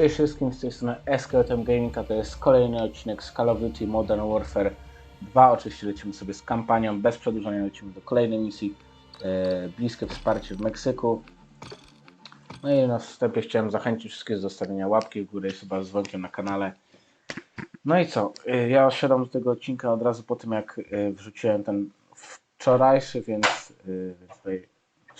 Cześć wszystkim, z tej strony SKTM Gaming, a to jest kolejny odcinek z Call of Duty Modern Warfare 2. Oczywiście lecimy sobie z kampanią, bez przedłużania lecimy do kolejnej misji. E, bliskie wsparcie w Meksyku. No i na wstępie chciałem zachęcić wszystkich do zostawienia łapki w górę i chyba dzwonkiem na kanale. No i co, e, ja siadam do tego odcinka od razu po tym jak e, wrzuciłem ten wczorajszy, więc, e, tutaj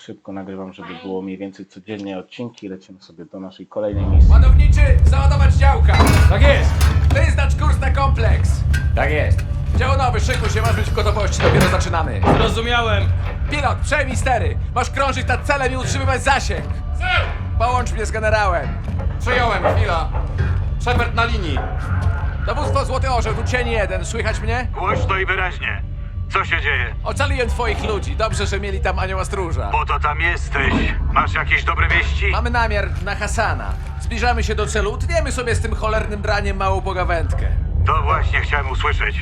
szybko nagrywam, żeby było mniej więcej codziennie odcinki. Lecimy sobie do naszej kolejnej misji. Ładowniczy, załadować działka! Tak jest! Wyznacz kurs na kompleks! Tak jest! Dział nowy, szykuj się, masz być w gotowości, dopiero zaczynamy. Zrozumiałem! Pilot, przejmij stery! Masz krążyć nad celem i utrzymywać zasięg! Połącz mnie z generałem! Przyjąłem, chwila! Shepard na linii! Dowództwo Złoty Orzeł, tu cień jeden, słychać mnie? Głośno i wyraźnie. Co się dzieje? Ocaliłem twoich ludzi, dobrze, że mieli tam anioła stróża. Po to tam jesteś. Masz jakieś dobre wieści? Mamy namiar na Hasana. Zbliżamy się do celu, utniemy sobie z tym cholernym draniem małą pogawędkę. To właśnie chciałem usłyszeć.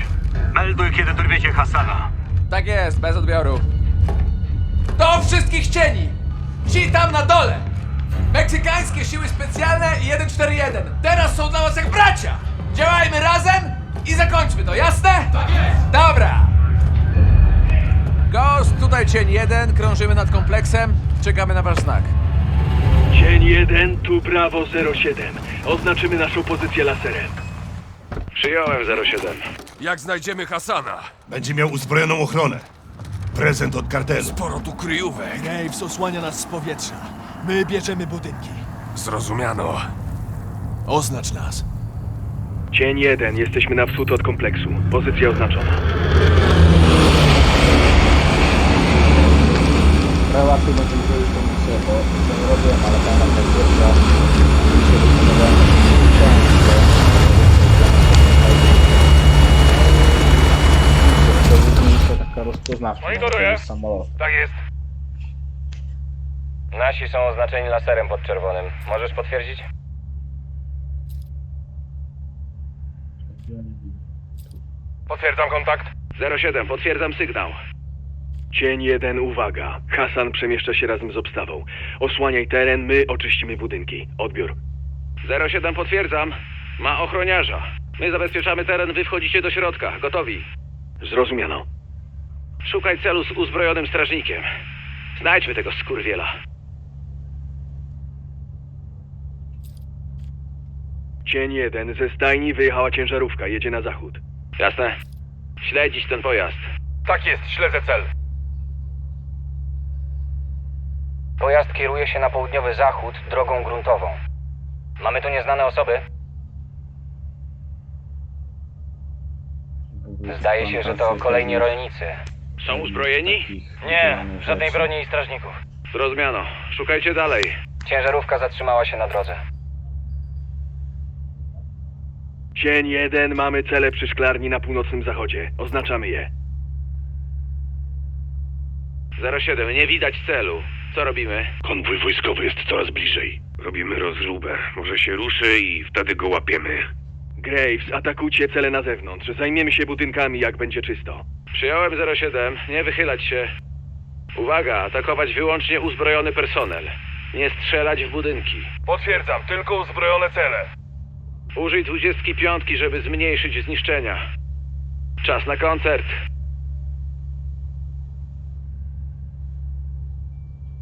Melduj, kiedy dorwiecie Hasana. Tak jest, bez odbioru. Do wszystkich cieni! Ci tam na dole! Meksykańskie siły specjalne i 141. Teraz są dla was jak bracia! Działajmy razem i zakończmy to, jasne? Tak jest! Dobra! Ghost, tutaj cień jeden, krążymy nad kompleksem, czekamy na wasz znak. Dzień 1, tu Bravo 07. Oznaczymy naszą pozycję laserem. Przyjąłem 07. Jak znajdziemy Hasana? Będzie miał uzbrojoną ochronę. Prezent od kartelu. Sporo tu kryjówek. Graves osłania nas z powietrza. My bierzemy budynki. Zrozumiano. Oznacz nas. Dzień 1, jesteśmy na wschód od kompleksu. Pozycja oznaczona. Trochę łatwiej będzie mi zrobić tą misję, bo to nie robiłem, ale pamiętam jak pierwsza misję wykonywałem to taka rozpoznawcza. Monitoruję. Tak jest. Nasi są oznaczeni laserem podczerwonym. Możesz potwierdzić? Potwierdzam kontakt. 07, potwierdzam sygnał. Dzień 1, uwaga. Hasan przemieszcza się razem z obstawą. Osłaniaj teren, my oczyścimy budynki. Odbiór. 07, potwierdzam. Ma ochroniarza. My zabezpieczamy teren, wy wchodzicie do środka. Gotowi. Zrozumiano. Szukaj celu z uzbrojonym strażnikiem. Znajdźmy tego skurwiela. Dzień jeden. Ze stajni wyjechała ciężarówka. Jedzie na zachód. Jasne. Śledzić ten pojazd. Tak jest, śledzę cel. Pojazd kieruje się na południowy zachód drogą gruntową. Mamy tu nieznane osoby? Zdaje się, że to kolejni rolnicy. Są uzbrojeni? Nie, żadnej broni i strażników. Zrozumiano. Szukajcie dalej. Ciężarówka zatrzymała się na drodze. Dzień jeden. Mamy cele przy szklarni na północnym zachodzie. Oznaczamy je. 07. Nie widać celu. Co robimy? Konwój wojskowy jest coraz bliżej. Robimy rozróbę. Może się ruszy i wtedy go łapiemy. Graves, atakujcie cele na zewnątrz. Zajmiemy się budynkami, jak będzie czysto. Przyjąłem 07. Nie wychylać się. Uwaga, atakować wyłącznie uzbrojony personel. Nie strzelać w budynki. Potwierdzam, tylko uzbrojone cele. Użyj 25, żeby zmniejszyć zniszczenia. Czas na koncert.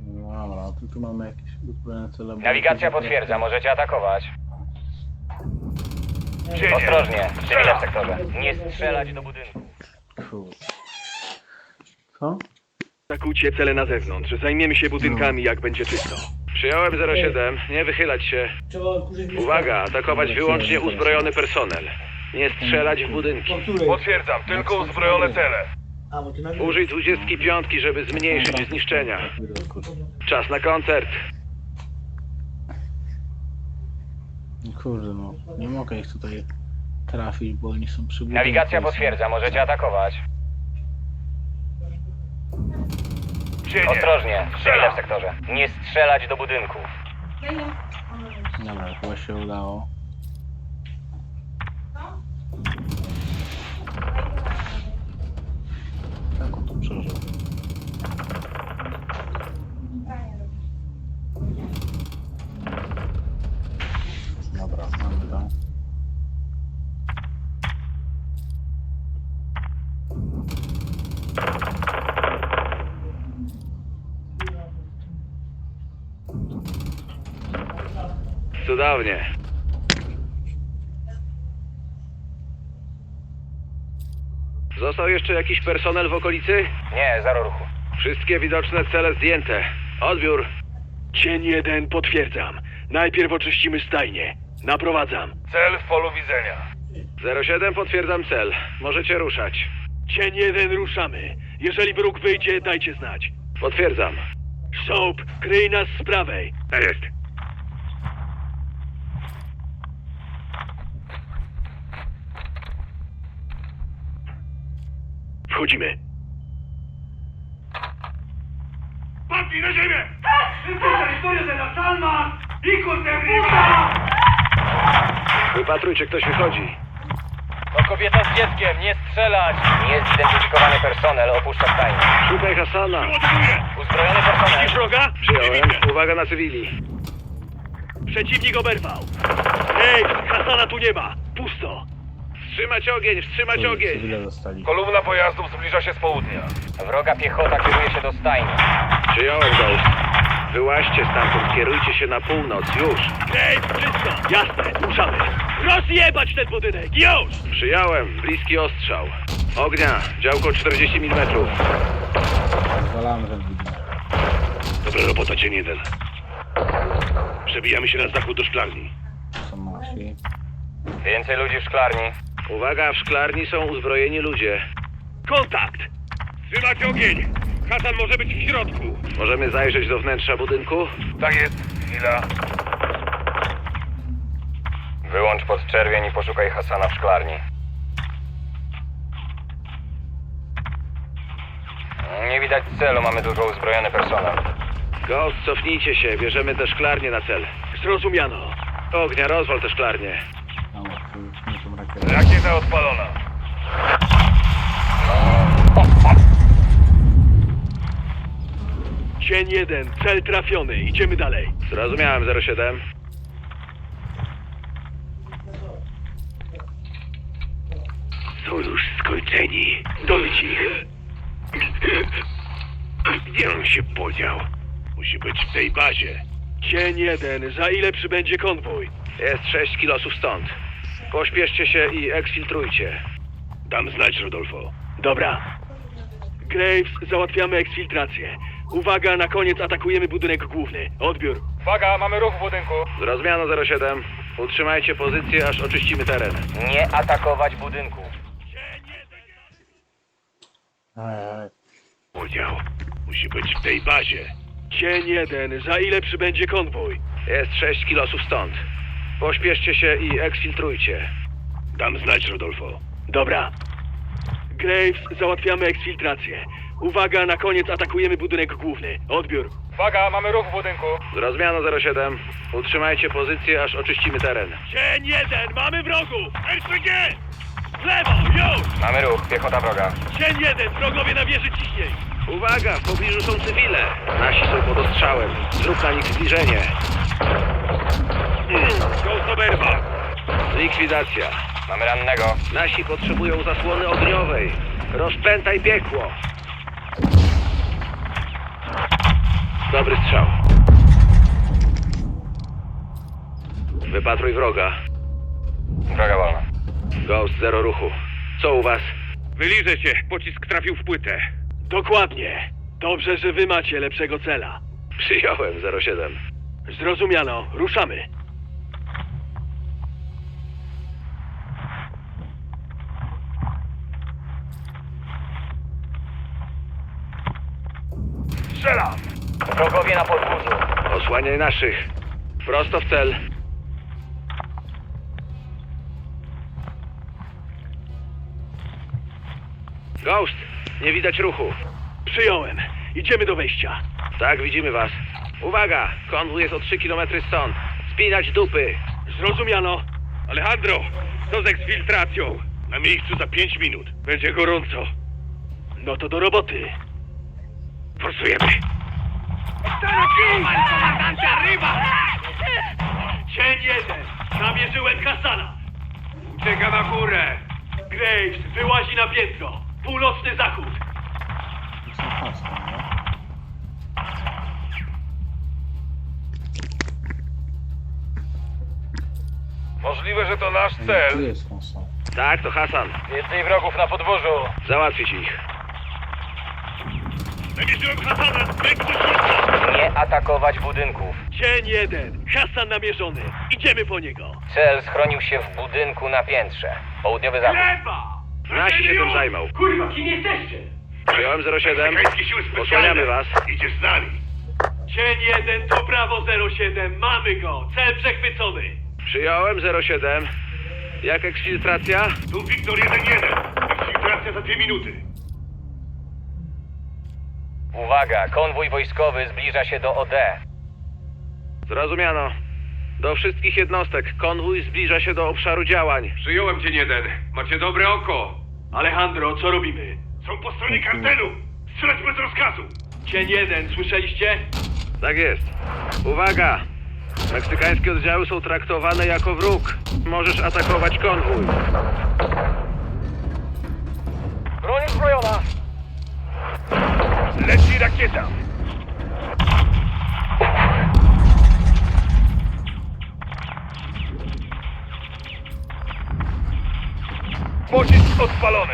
No dobra, tu, mamy jakieś uzbrojone cele. Nawigacja potwierdza, możecie atakować. Ostrożnie, cywile w sektorze. Nie strzelać do budynku. Kurde. Co? Atakujcie cele na zewnątrz. Zajmiemy się budynkami, jak będzie czysto. Przyjąłem 07. Nie wychylać się. Uwaga, atakować wyłącznie uzbrojony personel. Nie strzelać w budynki. Potwierdzam, tylko uzbrojone cele. Użyj 25, żeby zmniejszyć zniszczenia. Czas na koncert. Kurde no, nie mogę ich tutaj trafić, bo oni są przy Nawigacja potwierdza, możecie atakować. Ostrożnie, cywile w sektorze. Nie strzelać do budynków. Dobra, chyba się udało. przeżył. Dobra, mamy tam. Cudownie. Został jeszcze jakiś personel w okolicy? Nie, zero ruchu. Wszystkie widoczne cele zdjęte. Odbiór. Cień jeden, potwierdzam. Najpierw oczyścimy stajnie. Naprowadzam. Cel w polu widzenia. 07 potwierdzam cel. Możecie ruszać. Cień jeden, ruszamy. Jeżeli wróg wyjdzie, dajcie znać. Potwierdzam. Soap, kryj nas z prawej. Tak jest. Wchodzimy. Padnij na ziemię! Wypatrujcie, ktoś wychodzi. To kobieta z dzieckiem, nie strzelać! Niezidentyfikowany personel opuszcza stajnię. Szukaj Hasana. Uzbrojony personel. Wroga? Przyjąłem. Uwaga na cywili. Przeciwnik oberwał. Ej, Hasana tu nie ma. Pusto. Wstrzymać ogień, wstrzymać ogień. Cywile zostali. Kolumna pojazdów zbliża się z południa. Wroga piechota kieruje się do stajni. Przyjąłem Ghost. Wyłaźcie stamtąd, kierujcie się na północ, już. Ej, wszystko. Jasne, ruszamy. Rozjebać ten budynek, już! Przyjąłem, bliski ostrzał. Ognia, działko 40 mm. Zwalamy ten budynek. Dobra robota, cień jeden. Przebijamy się na zachód do szklarni. Są nasi. Więcej ludzi w szklarni. Uwaga, w szklarni są uzbrojeni ludzie. Kontakt! Trzymać ogień! Hasan może być w środku. Możemy zajrzeć do wnętrza budynku? Tak jest. Chwila. Wyłącz podczerwień i poszukaj Hasana w szklarni. Nie widać celu, mamy tylko uzbrojony personel. Ghost, cofnijcie się, bierzemy te szklarnie na cel. Zrozumiano. Ognia, rozwal te szklarnie. Rakieta odpalona. Cień jeden, cel trafiony. Idziemy dalej. Zrozumiałem, 07. Są już skończeni. Dobić ich. Gdzie on się podział? Musi być w tej bazie. Cień jeden, za ile przybędzie konwój? Jest 6 kilosów stąd. Pośpieszcie się i eksfiltrujcie. Dam znać, Rodolfo. Dobra. Graves, załatwiamy eksfiltrację. Uwaga, na koniec atakujemy budynek główny. Odbiór. Uwaga, mamy ruch w budynku. Zrozumiano 07. Utrzymajcie pozycję, aż oczyścimy teren. Nie atakować budynku. Ajaj. Podział. Musi być w tej bazie. Cień jeden, za ile przybędzie konwój? Jest 6 kilosów stąd. Pośpieszcie się i eksfiltrujcie. Dam znać, Rodolfo. Dobra. Graves, załatwiamy eksfiltrację. Uwaga, na koniec atakujemy budynek główny. Odbiór. Uwaga, mamy ruch w budynku. Zrozumiano 07. Utrzymajcie pozycję, aż oczyścimy teren. Cień jeden, mamy wrogów! RPG! W lewo, już! Mamy ruch, piechota wroga. Cień jeden, wrogowie na wieży ciśnień! Uwaga, w pobliżu są cywile. Nasi są pod ostrzałem. Zrób na nich zbliżenie. Ghost oberwa! Likwidacja. Mamy rannego. Nasi potrzebują zasłony ogniowej. Rozpętaj piekło. Dobry strzał. Wypatruj wroga. Droga wolna. Ghost, zero ruchu. Co u was? Wyliżę się. Pocisk trafił w płytę. Dokładnie. Dobrze, że wy macie lepszego cela. Przyjąłem 07. Zrozumiano, ruszamy. Strzelam! Wrogowie na podwórzu. Osłaniaj naszych. Prosto w cel. Ghost, nie widać ruchu. Przyjąłem. Idziemy do wejścia. Tak, widzimy was. Uwaga, konwój jest o 3 km stąd. Spinać dupy. Zrozumiano. Alejandro, co z eksfiltracją? Na miejscu za 5 minut. Będzie gorąco. No to do roboty. Forsujemy. Cień jeden. Namierzyłem Hasana. Ucieka na górę. Graves wyłazi na piętro. Północny zachód. To są hasła, nie? Możliwe, że to nasz Tu cel. jest Hasan. Tak, to Hasan. Więcej wrogów na podwórzu. Załatwić ich. Namierzyłem Hasana! Nie atakować budynków. Cień jeden. Hasan namierzony. Idziemy po niego. Cel schronił się w budynku na piętrze. Południowy zachód. Lewa! Nasi się tym zajmą. Kurwa, kim jesteście? Przyjąłem 07. Amerykańskie siły specjalne. Osłaniamy was. Idziesz z nami. Cień jeden to prawo 07. Mamy go. Cel przechwycony. Przyjąłem 07. Jak eksfiltracja? Tu Wiktor 1-1. Infiltracja za dwie minuty. Uwaga, konwój wojskowy zbliża się do OD. Zrozumiano. Do wszystkich jednostek. Konwój zbliża się do obszaru działań. Przyjąłem cię jeden. Macie dobre oko. Alejandro, co robimy? Są po stronie kartelu. Strzelać bez rozkazu. Cień jeden, słyszeliście? Tak jest. Uwaga! Meksykańskie oddziały są traktowane jako wróg. Możesz atakować konwój. Broń uzbrojona! Leci rakieta. Pocisk odpalony.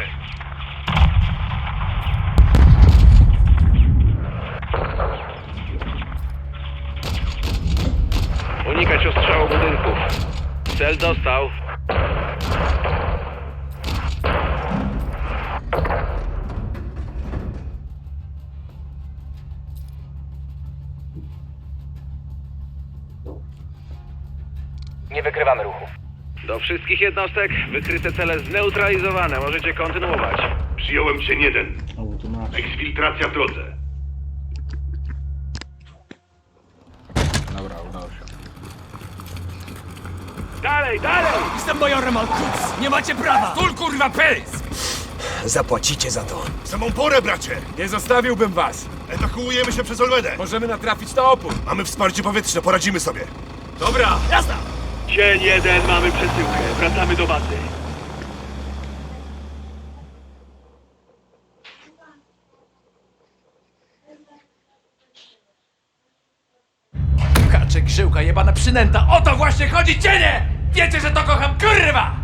Unikać ostrzału budynków. Cel dostał. Wykrywamy ruchu. Do wszystkich jednostek wykryte cele zneutralizowane. Możecie kontynuować. Przyjąłem cię jeden. O, bo tu masz. Eksfiltracja w drodze. Dobra, udało się. Dalej, dalej! Jestem majorem Alkuc! Nie macie prawa! Tul kurwa pys! Zapłacicie za to. Samą porę, bracie. Nie zostawiłbym was. Ewakuujemy się przez Olmedę. Możemy natrafić na opór. Mamy wsparcie powietrzne, poradzimy sobie. Dobra. Jasna! Cień jeden, mamy przesyłkę. Wracamy do bazy. Kaczek, żyłka, jebana przynęta. O to właśnie chodzi, cienie! Wiecie, że to kocham, kurwa!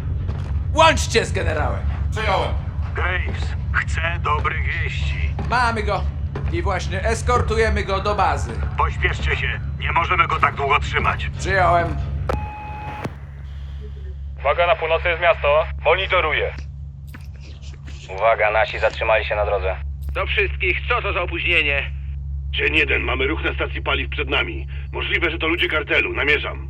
Łączcie z generałem. Przyjąłem. Graves, chcę dobrych wieści. Mamy go. I właśnie eskortujemy go do bazy. Pośpieszcie się, nie możemy go tak długo trzymać. Przyjąłem. Uwaga, na północy jest miasto. Monitoruję. Uwaga, nasi zatrzymali się na drodze. Do wszystkich. Co to za opóźnienie? Dzień jeden, mamy ruch na stacji paliw przed nami. Możliwe, że to ludzie kartelu, namierzam.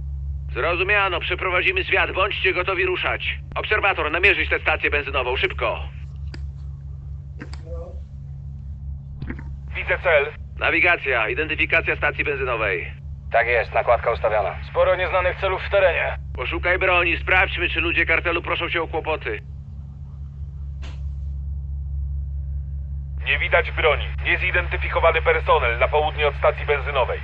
Zrozumiano. Przeprowadzimy zwiat. Bądźcie gotowi ruszać. Obserwator, namierzyć tę stację benzynową. Szybko. Widzę cel. Nawigacja. Identyfikacja stacji benzynowej. Tak jest, nakładka ustawiona. Sporo nieznanych celów w terenie. Poszukaj broni. Sprawdźmy, czy ludzie kartelu proszą cię o kłopoty. Nie widać broni. Niezidentyfikowany personel na południe od stacji benzynowej.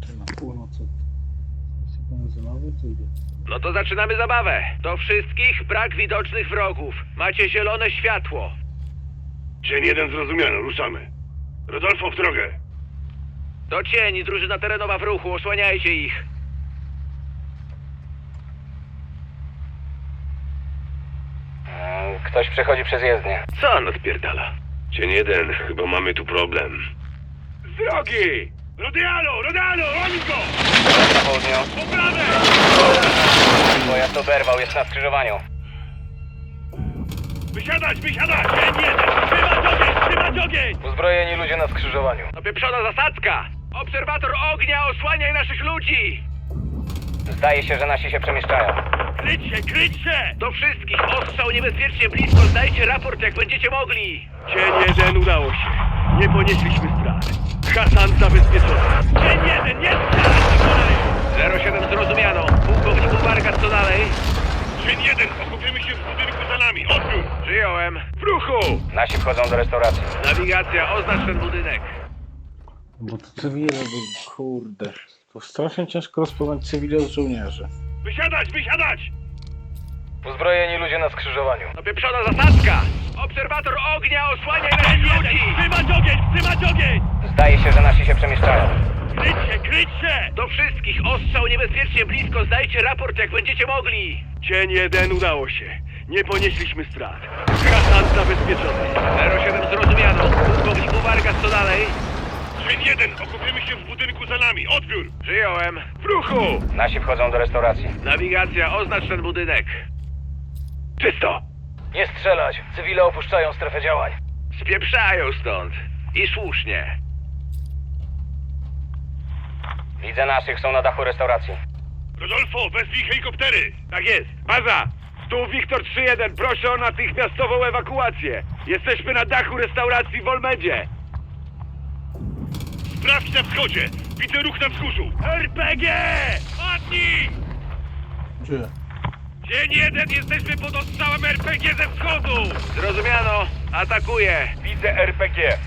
Czy na północy? Jest benzynowy, co idzie? No to zaczynamy zabawę. Do wszystkich brak widocznych wrogów. Macie zielone światło. Dzień jeden zrozumiano, ruszamy. Rodolfo w drogę. Do cieni, drużyna terenowa w ruchu. Osłaniajcie ich. Mm, Ktoś przechodzi przez jezdnię. Co on odpierdala? Dzień jeden, chyba mamy tu problem. Z drogi! Rodialo, Rodialo, oni go! Na południu. Po prawej! Pojazd oberwał, jest na skrzyżowaniu. Wysiadać, wysiadać! Cień jeden, trzymać ogień, trzymać ogień! Uzbrojeni ludzie na skrzyżowaniu. Opieprzona zasadzka! Obserwator ognia, osłaniaj naszych ludzi! Zdaje się, że nasi się przemieszczają. Kryć się, kryć się! Do wszystkich, ostrzał niebezpiecznie blisko, zdajcie raport jak będziecie mogli! Cień jeden, udało się. Nie ponieśliśmy strat. Hasan zabezpieczony. Cień jeden, nie do kolei! 07 zrozumiano. Pułkownik Vargas, co dalej? Dzień jeden, okupimy się w budynku za nami, odbiór! Przyjąłem. W ruchu! Nasi wchodzą do restauracji. Nawigacja, oznacz ten budynek. Bo to cywile, bo kurde. To strasznie ciężko rozpoznać cywile od żołnierzy. Wysiadać, wysiadać! Uzbrojeni ludzie na skrzyżowaniu. Opieprzona zasadzka! Obserwator ognia, osłaniaj naszych ludzi! Trzymać ogień! Trzymać ogień! Zdaje się, że nasi się przemieszczają. Kryć się! Kryć się! Do wszystkich, ostrzał niebezpiecznie blisko, zdajcie raport jak będziecie mogli! Cień jeden udało się. Nie ponieśliśmy strat. Hasan zabezpieczony. 07 zrozumiano. Pułkowniku Vargas, co dalej? Dzień jeden, okupimy się w budynku za nami. Odbiór! Przyjąłem. W ruchu! Nasi wchodzą do restauracji. Nawigacja, oznacz ten budynek. Czysto! Nie strzelać! Cywile opuszczają strefę działań. Spieprzają stąd. I słusznie. Widzę naszych, są na dachu restauracji. Rodolfo, wezwij helikoptery! Tak jest. Baza! Tu Wiktor 3-1, proszę o natychmiastową ewakuację. Jesteśmy na dachu restauracji w Olmedzie. Sprawdź na wschodzie! Widzę ruch na wzgórzu! RPG! Padnij! Gdzie? Dzień jeden, jesteśmy pod ostrzałem RPG ze wschodu! Zrozumiano. Atakuję. Widzę RPG.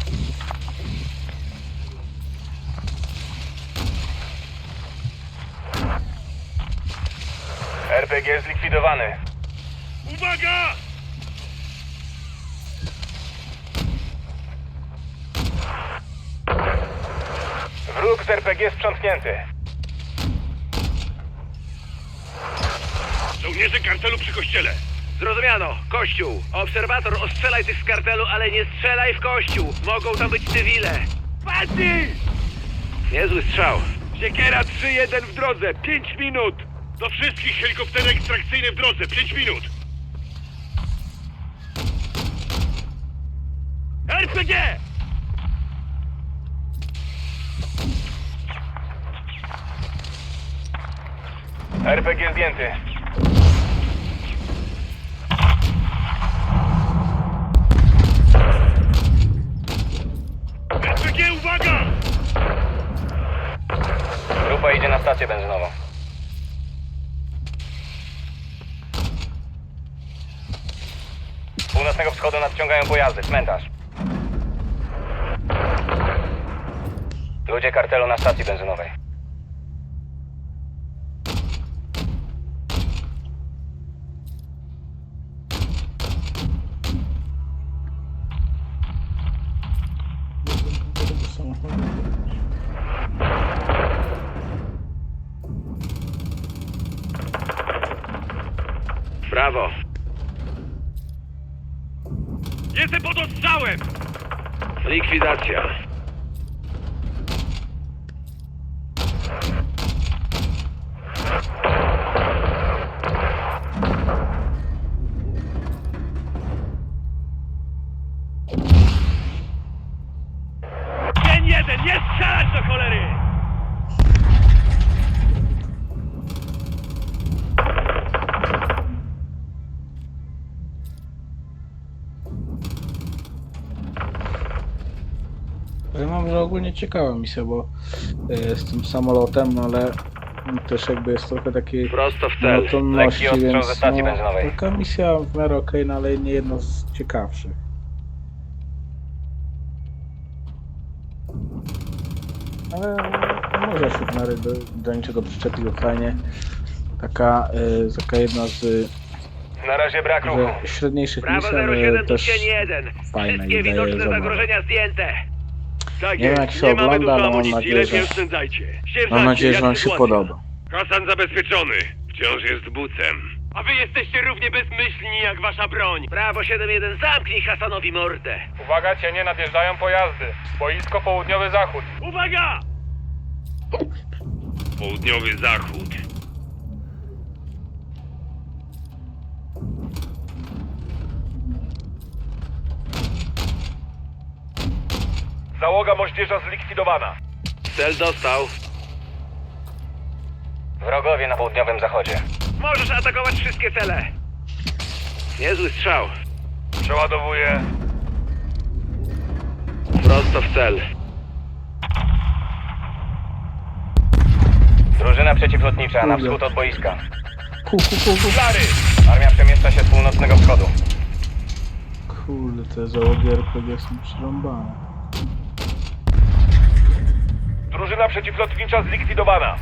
RPG zlikwidowany. Uwaga! Wróg z RPG sprzątnięty. Żołnierze kartelu przy kościele! Zrozumiano. Kościół. Obserwator, ostrzelaj tych z kartelu, ale nie strzelaj w kościół. Mogą tam być cywile. Padnij! Niezły strzał. Siekiera 3-1 w drodze. 5 minut. Do wszystkich helikoptery ekstrakcyjne w drodze! 5 minut! RPG! RPG zdjęty. RPG, uwaga! Grupa idzie na stację benzynową. Północnego wschodu nadciągają pojazdy, cmentarz. Ludzie kartelu na stacji benzynowej. Brawo. Jestem pod ostrzałem! Likwidacja. Że ogólnie ciekawa misja, bo e, z tym samolotem, no ale też jakby jest trochę takiej Prosto w cel. monotonności, Lekki ostrzał więc ze stacji no, benzynowej. taka misja w miarę okej, no ale nie jedno z ciekawszych. Ale no, może się w miarę do, do niczego przyczepiło fajnie. Taka, e, taka jedna z Na razie brak ruchu. ze średniejszych Brawo misji, ale 07 tu też cień jeden. fajne Wszystkie daje widoczne zagrożenia zdjęte. Tak Nie wiem, jest. jak się nie mamy ogląda, dużo ale mam amunicji, nadzieję, lepiej że- oszczędzajcie. Mam nadzieję, że jak wam się sytuacja? podoba. Hasan zabezpieczony! Wciąż jest bucem. A wy jesteście równie bezmyślni jak wasza broń. Brawo 7-1, zamknij Hasanowi mordę. Uwaga, cienie nadjeżdżają pojazdy. Boisko południowy zachód. Uwaga! Południowy zachód. Załoga moździerza zlikwidowana. Cel dostał. Wrogowie na południowym zachodzie. Możesz atakować wszystkie cele. Niezły strzał. Przeładowuję. Prosto w cel. Drużyna przeciwlotnicza na wschód od boiska. Ku, ku, ku, ku. Armia przemieszcza się z północnego wschodu. Kurde, te załogi RPG są przerąbane. Drużyna przeciwlotnicza zlikwidowana.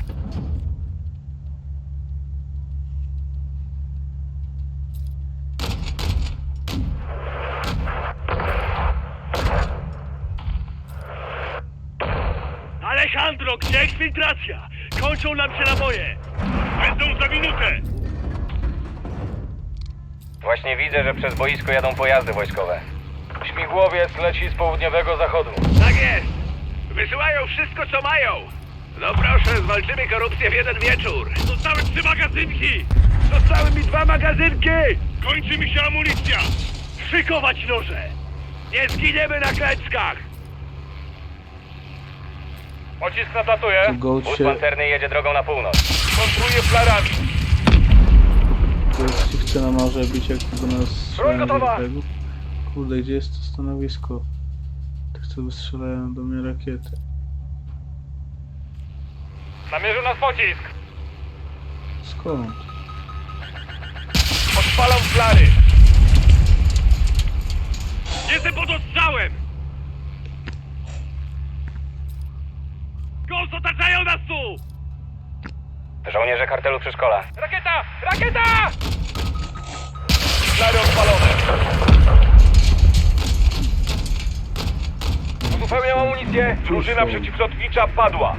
Alejandro, gdzie eksfiltracja? Kończą nam się naboje. Będą za minutę. Właśnie widzę, że przez boisko jadą pojazdy wojskowe. Śmigłowiec leci z południowego zachodu. Tak jest. Wysyłają wszystko, co mają! No proszę, zwalczymy korupcję w jeden wieczór! Zostały trzy magazynki! Zostały mi dwa magazynki! Kończy mi się amunicja! Szykować noże! Nie zginiemy na klęczkach! Pocisk nadlatuje. Tu Wóz pancerny jedzie drogą na północ. Kontruje flarami. goście chce na morze bić jak do nas gotowa! Kurde, gdzie jest to stanowisko? Co wystrzelają do mnie rakiety. Namierzył nas pocisk. Skąd? Odpalam flary. Jestem pod ostrzałem! Ghost, otaczają nas tu! Żołnierze kartelu przy szkole. Rakieta! Rakieta! Flary odpalone. Drużyna przeciwlotnicza padła.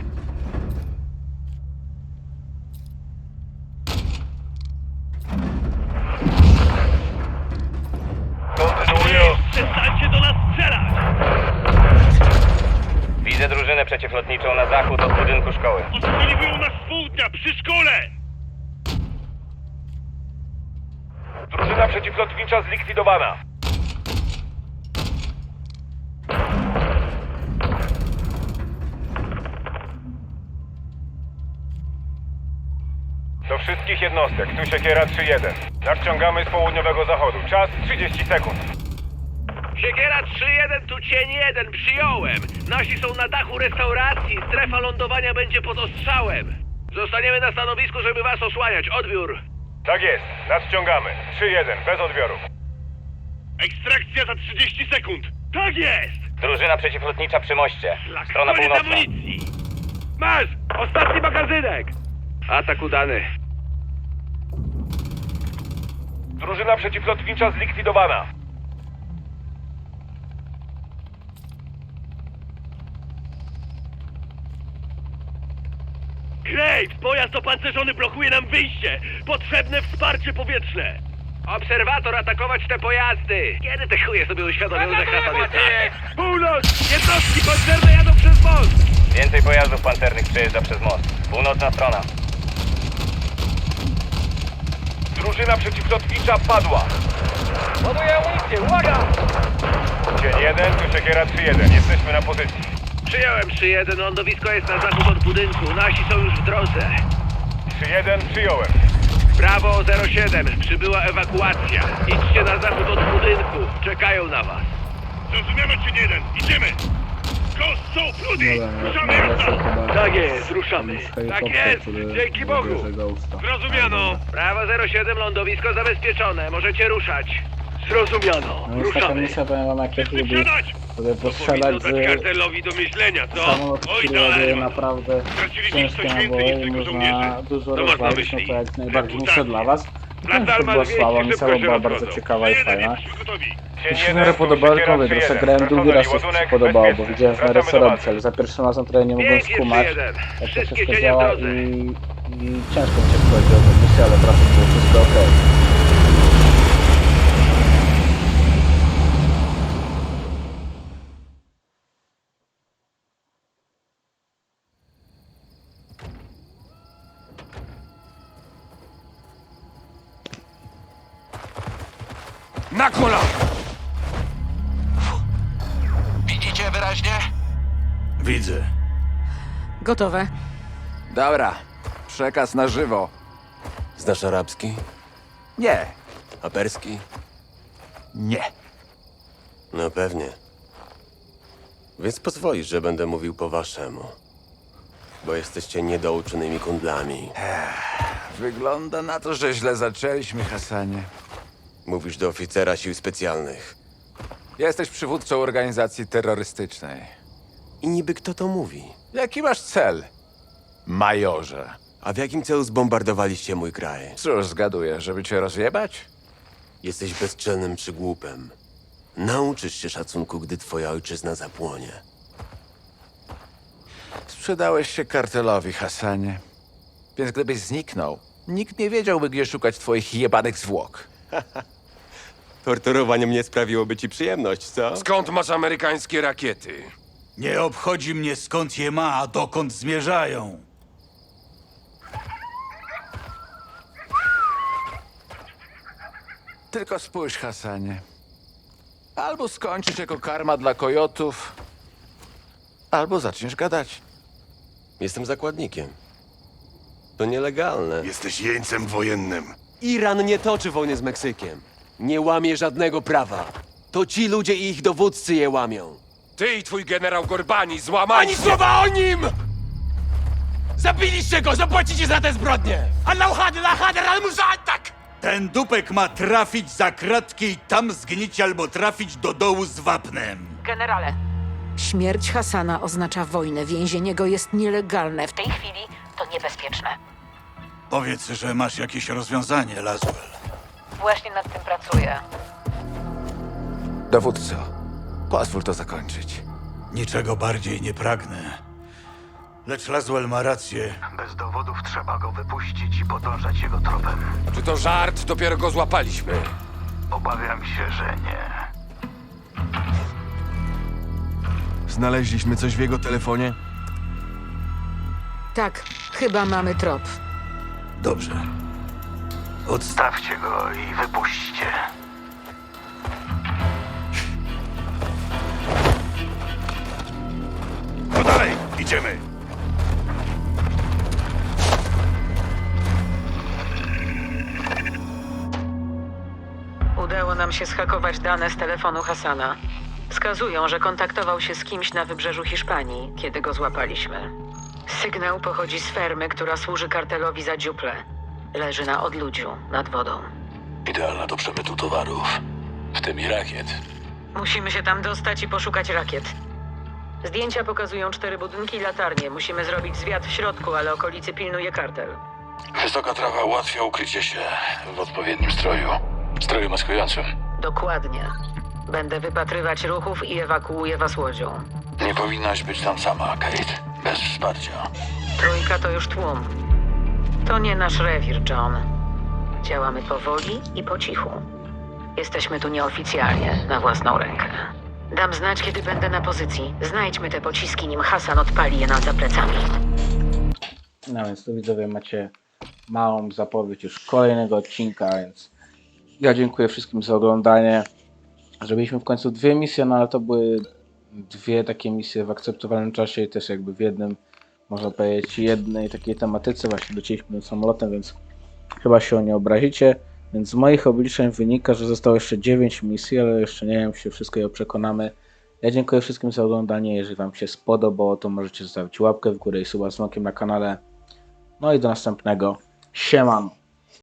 Kontynuuję. Przestańcie do nas strzelać! Widzę drużynę przeciwlotniczą na zachód od budynku szkoły. Ostrzeliwują nas z południa, przy szkole! Drużyna przeciwlotnicza zlikwidowana. Wszystkich jednostek, tu siekiera 3-1. Nadciągamy z południowego zachodu. Czas 30 sekund. Siekiera 3-1, tu cień 1, przyjąłem! Nasi są na dachu restauracji, strefa lądowania będzie pod ostrzałem. Zostaniemy na stanowisku, żeby was osłaniać. Odbiór. Tak jest, nadciągamy. 3-1, bez odbioru. Ekstrakcja za 30 sekund! Tak jest! Drużyna przeciwlotnicza przy moście. Strona koniec północna. amunicji! Masz! Ostatni magazynek! Atak udany. Drużyna przeciwlotnicza zlikwidowana. Graves, pojazd opancerzony blokuje nam wyjście! Potrzebne wsparcie powietrzne! Obserwator atakować te pojazdy! Kiedy te chuje sobie uświadomią, że Hasan jest nasz? Północ! Jednostki pancerne jadą przez most! Więcej pojazdów pancernych przejeżdża przez most. Północna strona. Drużyna przeciwlotnicza padła. Ładuję amunicję, uwaga! Dzień 1, tu siekiera 3-1. Jesteśmy na pozycji. Przyjąłem 3-1, lądowisko jest na zachód od budynku. Nasi są już w drodze. 3-1, przyjąłem. Brawo 07, przybyła ewakuacja. Idźcie na zachód od budynku. Czekają na was. Zrozumiano cię jeden, idziemy! Dobra, Ruszamy jazda! chyba Tak jest, ruszamy. Tak jest, dzięki Bogu. Zrozumiano! Brawo 07, lądowisko zabezpieczone. Możecie ruszać. Zrozumiano. No jest taka Ruszamy. misja, powiem wam, jak Powinno postrzelać dać z kartelowi do myślenia, co? samolot, Oj, który ładuje dalej! naprawdę Stracili ciężkie coś więcej naboje niż i tylko można dużo masz na rozwalić, no myśli? to jak najbardziej Reputację. muszę dla was. Że była słaba, szybko się była bardzo ciekawa i fajna. Mi się w 1, miarę mówię, że 3-1. grałem drugi raz, coś mi się podobało, bo widziałem w miarę co do robić, ale za pierwszym razem trochę nie mogłem skumać, 3-1. jak to wszystko działa i, i ciężko mi się wchodzi o tę misję, ale było wszystko okej. Na Gotowe. Dobra, przekaz na żywo. Znasz arabski? Nie, A perski? nie. No pewnie. Więc pozwolisz, że będę mówił po waszemu. Bo jesteście niedouczonymi kundlami. Wygląda na to, że źle zaczęliśmy, Hasanie. Mówisz do oficera sił specjalnych. Jesteś przywódcą organizacji terrorystycznej. I niby kto to mówi? Jaki masz cel, majorze? A w jakim celu zbombardowaliście mój kraj? Cóż, zgaduję, żeby cię rozjebać? Jesteś bezczelnym przygłupem. Nauczysz się szacunku, gdy twoja ojczyzna zapłonie. Przydałeś się kartelowi, Hasanie. Więc gdybyś zniknął, nikt nie wiedziałby, gdzie szukać twoich jebanych zwłok. Torturowanie mnie sprawiłoby ci przyjemność, co? Skąd masz amerykańskie rakiety? Nie obchodzi mnie skąd je ma, a dokąd zmierzają. Tylko spójrz, Hasanie. Albo skończysz jako karma dla kojotów, albo zaczniesz gadać. Jestem zakładnikiem. To nielegalne. Jesteś jeńcem wojennym. Iran nie toczy wojny z Meksykiem. Nie łamie żadnego prawa. To ci ludzie i ich dowódcy je łamią. Ty i twój generał Gorbani złamali Ani słowa o nim! Zabiliście go! Zapłacicie za te zbrodnie! Ten dupek ma trafić za kratki i tam zgnić albo trafić do dołu z wapnem. Generale. Śmierć Hasana oznacza wojnę. Więzienie go jest nielegalne. W tej chwili to niebezpieczne. Powiedz, że masz jakieś rozwiązanie, Laswell. Właśnie nad tym pracuję. Dowódco, pozwól to zakończyć. Niczego bardziej nie pragnę. Lecz Laswell ma rację. Bez dowodów trzeba go wypuścić i podążać jego tropem. Czy to żart? Dopiero go złapaliśmy. Obawiam się, że nie. Znaleźliśmy coś w jego telefonie? Tak, chyba mamy trop. Dobrze. Odstawcie go i wypuśćcie. Dalej, idziemy. Udało nam się schakować dane z telefonu Hasana. Wskazują, że kontaktował się z kimś na wybrzeżu Hiszpanii, kiedy go złapaliśmy. Sygnał pochodzi z fermy, która służy kartelowi za dziuple. Leży na odludziu, nad wodą. Idealna do przemytu towarów, w tym i rakiet. Musimy się tam dostać i poszukać rakiet. Zdjęcia pokazują cztery budynki i latarnie. Musimy zrobić zwiat w środku, ale okolicy pilnuje kartel. Wysoka trawa ułatwia ukrycie się w odpowiednim stroju. Stroju maskującym. Dokładnie. Będę wypatrywać ruchów i ewakuuję was łodzią. Nie powinnaś być tam sama, Kate. Bez wsparcia. Trójka to już tłum. To nie nasz rewir, John. Działamy powoli i po cichu. Jesteśmy tu nieoficjalnie, na własną rękę. Dam znać, kiedy będę na pozycji. Znajdźmy te pociski, nim Hasan odpali je nam za plecami. No więc tu widzowie macie małą zapowiedź już kolejnego odcinka, więc ja dziękuję wszystkim za oglądanie. Zrobiliśmy w końcu dwie misje, no ale to były dwie takie misje w akceptowalnym czasie i też jakby w jednym, można powiedzieć, jednej takiej tematyce. Właśnie lecieliśmy samolotem, więc chyba się o nie obrazicie. Więc z moich obliczeń wynika, że zostało jeszcze 9 misji, ale jeszcze nie wiem, czy się wszystkiego przekonamy. Ja dziękuję wszystkim za oglądanie. Jeżeli Wam się spodobało, to możecie zostawić łapkę w górę i suba z na kanale. No i do następnego. Siemam.